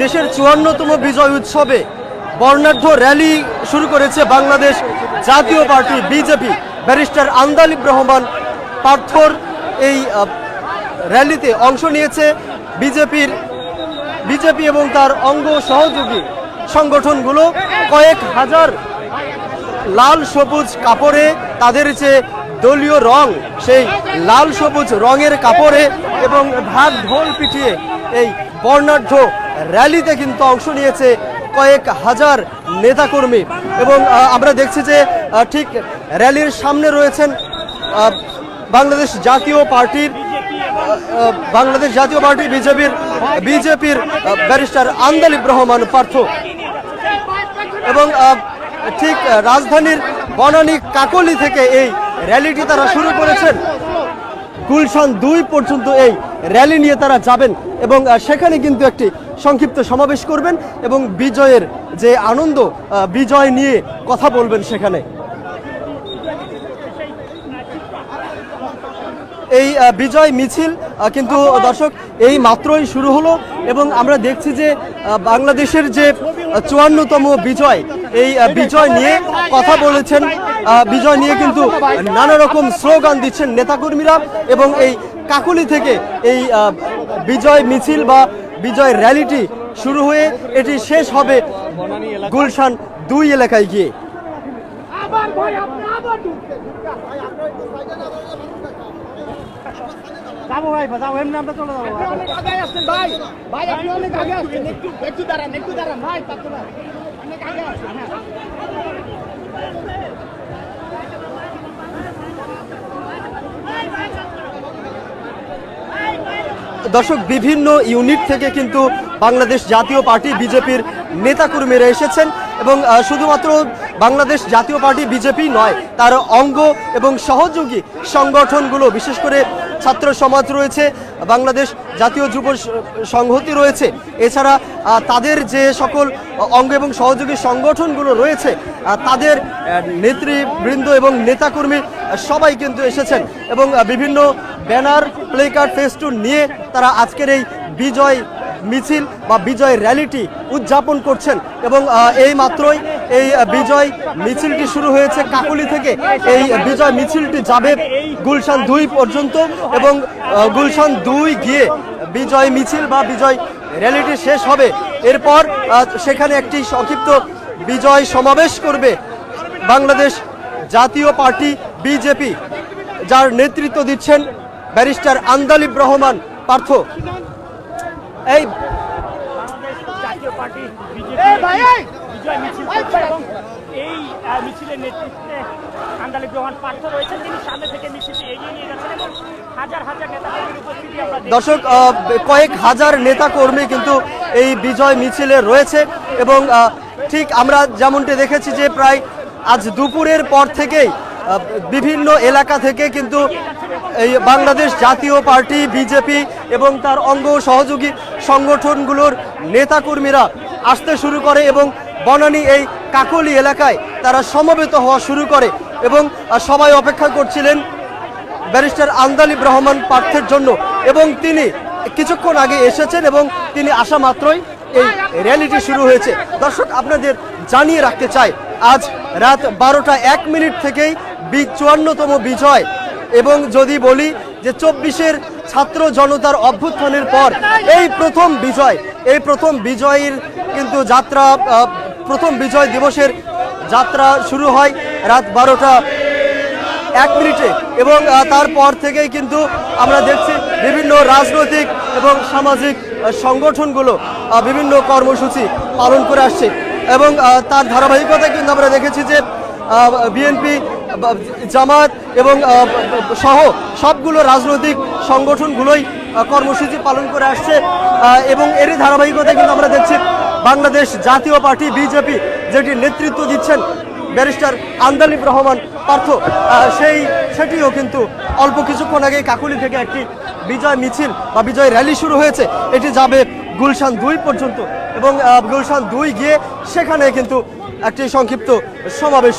দেশের চুয়ান্নতম বিজয় উৎসবে বর্ণাঢ্য র্যালি শুরু করেছে Bangladesh Jatiya party BJP. Barrister Andaleeb Rahman পার্থর এই র্যালিতে অংশ নিয়েছে বিজেপির, বিজেপি এবং তার অঙ্গ সহযোগী সংগঠনগুলো। কয়েক হাজার লাল সবুজ কাপড়ে তাদের যে দলীয় রং, সেই লাল সবুজ রঙের কাপড়ে এবং ঢাক ঢোল পিটিয়ে এই বর্ণাঢ্য র্যালিতে কিন্তু অংশ নিয়েছে কয়েক হাজার নেতাকর্মী এবং আমরা দেখছি যে ঠিক র্যালির সামনে রয়েছেন বাংলাদেশ জাতীয় পার্টির বাংলাদেশ জাতীয় পার্টি বিজেপির বিজেপির ব্যারিস্টার আন্দালিব রহমান পার্থ। এবং ঠিক রাজধানীর বনানী কাকলি থেকে এই র্যালিটি তারা শুরু করেছেন। গুলশান দুই পর্যন্ত এই র্যালি নিয়ে তারা যাবেন এবং সেখানে কিন্তু একটি সংক্ষিপ্ত সমাবেশ করবেন এবং বিজয়ের যে আনন্দ বিজয় নিয়ে কথা বলবেন সেখানে। এই বিজয় মিছিল কিন্তু দর্শক, এই মাত্রই শুরু হলো এবং আমরা দেখছি যে বাংলাদেশের যে চুয়ান্নতম বিজয়, এই বিজয় নিয়ে কথা বলেছেন বিজয় নিয়ে কিন্তু নানা রকম স্লোগান দিচ্ছেন নেতাকর্মীরা এবং এই কাকুলি থেকে এই বিজয় মিছিল বা বিজয় র্যালিটি শুরু হয়ে এটি শেষ হবে গুলশান দুই এলাকায় গিয়ে আবার ভাই আপনি আবার ঢুকছেন যাব ভাই যাব এমনি আমরা চলে যাব। আপনি অনেক আগে আসছেন ভাই ভাই আপনি অনেক আগে আসছেন। একটু একটু দাঁড়ান একটু দাঁড়ান। ভাই পাত্র ভাই অনেক আগে আসছেন হ্যাঁ। দর্শক বিভিন্ন ইউনিট থেকে কিন্তু বাংলাদেশ জাতীয় পার্টি বিজেপির নেতাকর্মীরা এসেছেন এবং শুধুমাত্র বাংলাদেশ জাতীয় পার্টি বিজেপি নয় তার অঙ্গ এবং সহযোগী সংগঠনগুলো বিশেষ করে ছাত্র সমাজ রয়েছে, বাংলাদেশ জাতীয় যুব সংহতি রয়েছে। এছাড়া তাদের যে সকল অঙ্গ এবং সহযোগী সংগঠনগুলো রয়েছে তাদের নেতৃবৃন্দ এবং নেতাকর্মী সবাই কিন্তু এসেছেন এবং বিভিন্ন ব্যানার, প্লে কার্ড ফেস্টুন নিয়ে তারা আজকের এই বিজয় মিছিল বা বিজয় র্যালিটি উদযাপন করছেন এবং এই মাত্রই এই বিজয় মিছিলটি শুরু হয়েছে কাকুলি থেকে। এই বিজয় মিছিলটি যাবে গুলশান দুই পর্যন্ত এবং গুলশান দুই গিয়ে বিজয় মিছিল বা বিজয় র্যালিটি শেষ হবে। এরপর সেখানে একটি সংক্ষিপ্ত বিজয় সমাবেশ করবে বাংলাদেশ জাতীয় পার্টি বিজেপি, যার নেতৃত্ব দিচ্ছেন ব্যারিস্টার আন্দালিব রহমান পার্থ। এই জাতীয় পার্টি বিজয় মিছিল করছে এবং এই মিছিলের নেতৃত্বে পার্থ রয়েছেন তিনি সামনে থেকে মিছিলটি এগিয়ে নিয়ে যাচ্ছেন এবং হাজার হাজার উপস্থিতি আমরা দর্শক কয়েক হাজার নেতা কর্মী কিন্তু এই বিজয় মিছিলে রয়েছে এবং ঠিক আমরা যেমনটি দেখেছি যে প্রায় আজ দুপুরের পর থেকেই বিভিন্ন এলাকা থেকে কিন্তু এই বাংলাদেশ জাতীয় পার্টি, বিজেপি এবং তার অঙ্গ সহযোগী সংগঠনগুলোর নেতাকর্মীরা আসতে শুরু করে এবং বনানী এই কাকলি এলাকায় তারা সমবেত হওয়া শুরু করে এবং সবাই অপেক্ষা করছিলেন ব্যারিস্টার আন্দালিব রহমান পার্থের জন্য এবং তিনি কিছুক্ষণ আগে এসেছেন এবং তিনি আসা মাত্রই এই র্যালিটি শুরু হয়েছে। দর্শক, আপনাদের জানিয়ে রাখতে চাই, আজ রাত বারোটা এক মিনিট থেকেই চুয়ান্নতম বিজয়। এবং যদি বলি যে চব্বিশের ছাত্র জনতার অভ্যুত্থানের পর এই প্রথম বিজয়, এই প্রথম বিজয়ের কিন্তু যাত্রা প্রথম বিজয় দিবসের যাত্রা শুরু হয় রাত বারোটা এক মিনিটে। এবং তারপর থেকেই কিন্তু আমরা দেখছি বিভিন্ন রাজনৈতিক এবং সামাজিক সংগঠনগুলো বিভিন্ন কর্মসূচি পালন করে আসছে। এবং তার ধারাবাহিকতায় কিন্তু আমরা দেখেছি যে বিএনপি জামাত এবং সহ সবগুলো রাজনৈতিক সংগঠনগুলোই কর্মসূচি পালন করে আসছে। এবং এরই ধারাবাহিকতায় কিন্তু আমরা দেখছি বাংলাদেশ জাতীয় পার্টি, বিজেপি যেটি নেতৃত্ব দিচ্ছেন ব্যারিস্টার আন্দালিব রহমান পার্থ। সেই, সেটিও কিন্তু অল্প কিছুক্ষণ আগে কাকুলি থেকে একটি বিজয় মিছিল বা বিজয় র্যালি শুরু হয়েছে। এটি যাবে গুলশান দুই পর্যন্ত এবং গুলশান দুই গিয়ে সেখানে কিন্তু একটি সংক্ষিপ্ত সমাবেশ